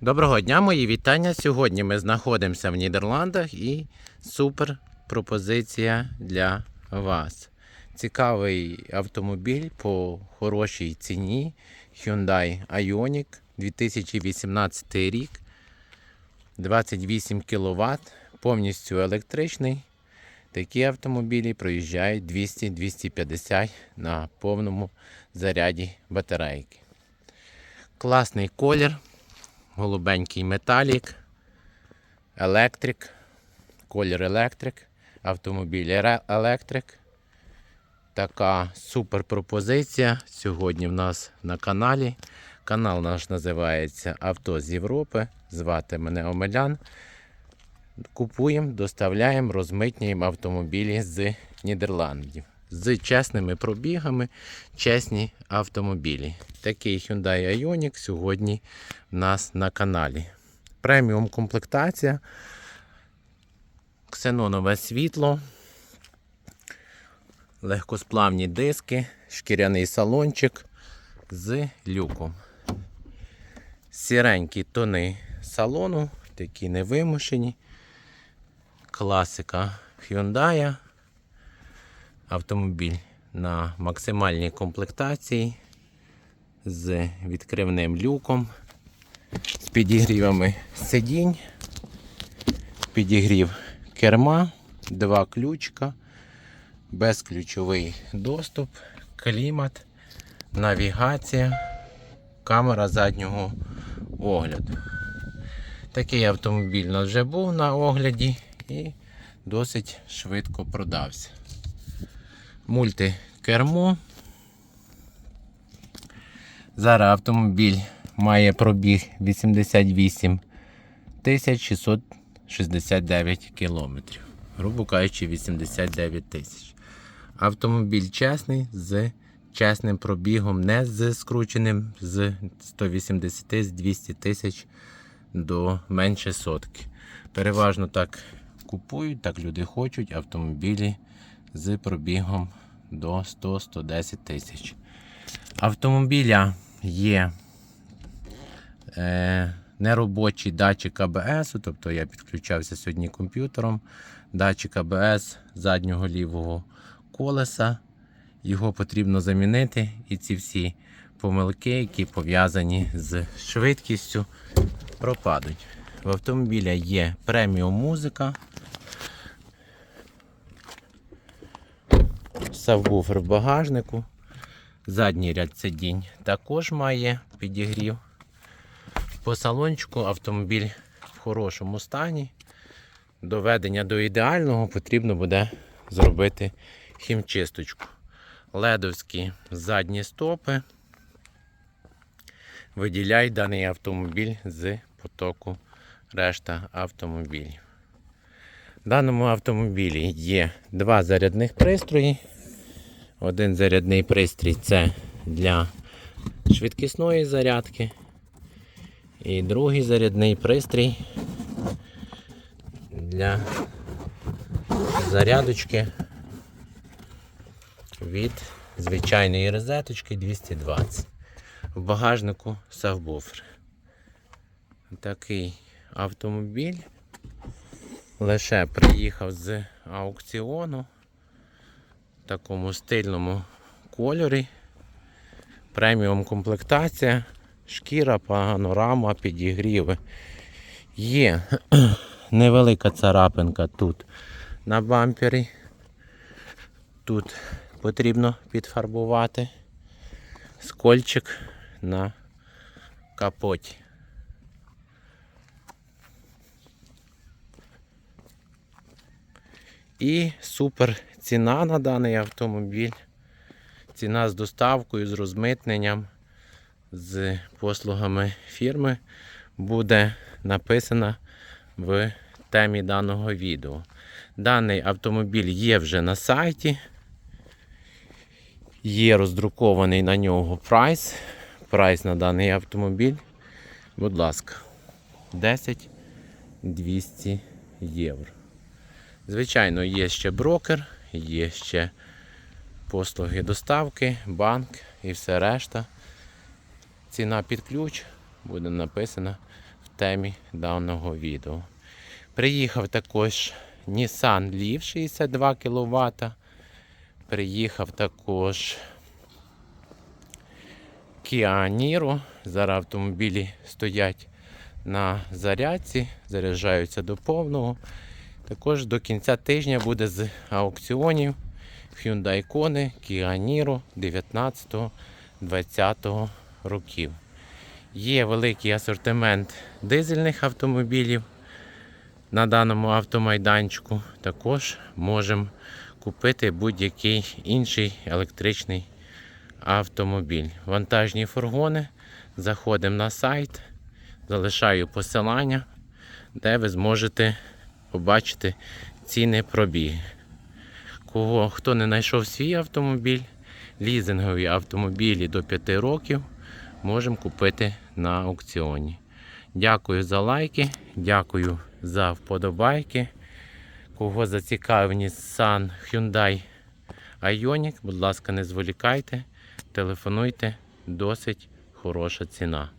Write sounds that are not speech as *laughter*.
Доброго дня, мої вітання. Сьогодні ми знаходимося в Нідерландах і супер пропозиція для вас. Цікавий автомобіль по хорошій ціні Hyundai Ioniq 2018 рік. 28 кВт, повністю електричний. Такі автомобілі проїжджають 200-250 на повному заряді батарейки. Класний колір голубенький металік, електрик, колір електрик, автомобіль електрик. Така супер пропозиція сьогодні в нас на каналі. Канал наш називається Авто з Європи. Звати мене Омелян. Купуємо, доставляємо, розмитнюємо автомобілі з Нідерландів. З чесними пробігами, чесні автомобілі. Такий Hyundai Ioniq сьогодні в нас на каналі. Преміум комплектація, ксенонове світло, легкосплавні диски, шкіряний салончик з люком. Сіренькі тони салону, такі невимушені. Класика Hyundai. Автомобіль на максимальній комплектації з відкривним люком, з підігрівами сидінь, підігрів керма, два ключка, безключовий доступ, клімат, навігація, камера заднього огляду. Такий автомобіль у нас вже був на огляді і досить швидко продався. Мультикермо. Зараз автомобіль має пробіг 88 669 кілометрів. Грубо кажучи, 89 тисяч. Автомобіль чесний з чесним пробігом, не з скрученим з 180 з 200 тисяч до менше сотки. Переважно так купують, так люди хочуть автомобілі з пробігом до 100-110 тисяч. Автомобіля є е, неробочий датчик АБС, тобто я підключався сьогодні комп'ютером. Датчик АБС заднього лівого колеса. Його потрібно замінити, і ці всі помилки, які пов'язані з швидкістю, пропадуть. В автомобіля є преміум музика. Сабвуфер в багажнику. Задній ряд сидінь також має підігрів. По салончику автомобіль в хорошому стані. Доведення до ідеального потрібно буде зробити хімчисточку. Ледовські задні стопи. Виділяй даний автомобіль з потоку решта автомобілів. В даному автомобілі є два зарядних пристрої. Один зарядний пристрій це для швидкісної зарядки. І другий зарядний пристрій для зарядочки від звичайної розеточки 220. В багажнику сабвуфер. Такий автомобіль. Лише приїхав з аукціону такому стильному кольорі. Преміум комплектація, шкіра, панорама, підігріви. Є *clears throat* невелика царапинка тут на бампері. Тут потрібно підфарбувати скольчик на капоті. І супер ціна на даний автомобіль. Ціна з доставкою, з розмитненням, з послугами фірми буде написана в темі даного відео. Даний автомобіль є вже на сайті. Є роздрукований на нього прайс. Прайс на даний автомобіль. Будь ласка, 10 200 євро. Звичайно, є ще брокер, є ще послуги доставки, банк і все решта. Ціна під ключ буде написана в темі даного відео. Приїхав також Nissan Leaf 62 кВт. Приїхав також Kia Niro. Зараз автомобілі стоять на зарядці, заряджаються до повного. Також до кінця тижня буде з аукціонів Hyundai Kona, Kia Niro 19-20 років. Є великий асортимент дизельних автомобілів на даному автомайданчику. Також можемо купити будь-який інший електричний автомобіль. Вантажні фургони. Заходимо на сайт, залишаю посилання, де ви зможете побачити ціни пробіги. Кого, хто не знайшов свій автомобіль, лізингові автомобілі до 5 років можемо купити на аукціоні. Дякую за лайки, дякую за вподобайки. Кого зацікавив Nissan Hyundai Ioniq, будь ласка, не зволікайте, телефонуйте, досить хороша ціна.